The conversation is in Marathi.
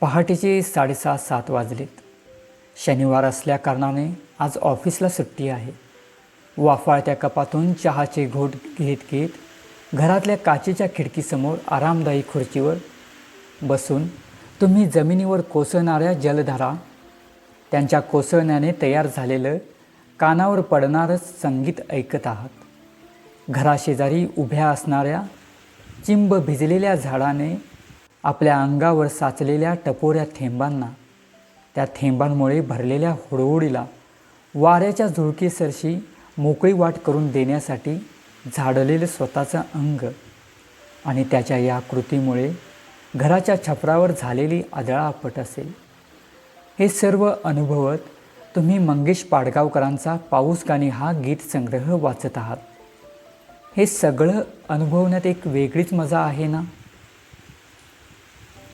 पहाटेचे साडेसात सात वाजलेत. शनिवार असल्याकारणाने आज ऑफिसला सुट्टी आहे. वाफाळत्या कपातून चहाचे घोट घेत घेत घरातल्या काचेच्या खिडकीसमोर आरामदायी खुर्चीवर बसून तुम्ही जमिनीवर कोसळणाऱ्या जलधारा त्यांच्या कोसळण्याने तयार झालेलं कानावर पडणारंच संगीत ऐकत आहात. घराशेजारी उभ्या असणाऱ्या चिंब भिजलेल्या झाडाने आपल्या अंगावर साचलेल्या टपोऱ्या थेंबांना त्या थेंबांमुळे भरलेल्या हुडहुडीला वाऱ्याच्या झुळकेसरशी मोकळी वाट करून देण्यासाठी झाडलेलं स्वतःचं अंग आणि त्याच्या या कृतीमुळे घराच्या छपरावर झालेली आदळापट असेल. हे सर्व अनुभवत तुम्ही मंगेश पाडगावकरांचा पाऊस गाणी हा गीत संग्रह वाचत आहात. हे सगळं अनुभवण्यात एक वेगळीच मजा आहे ना?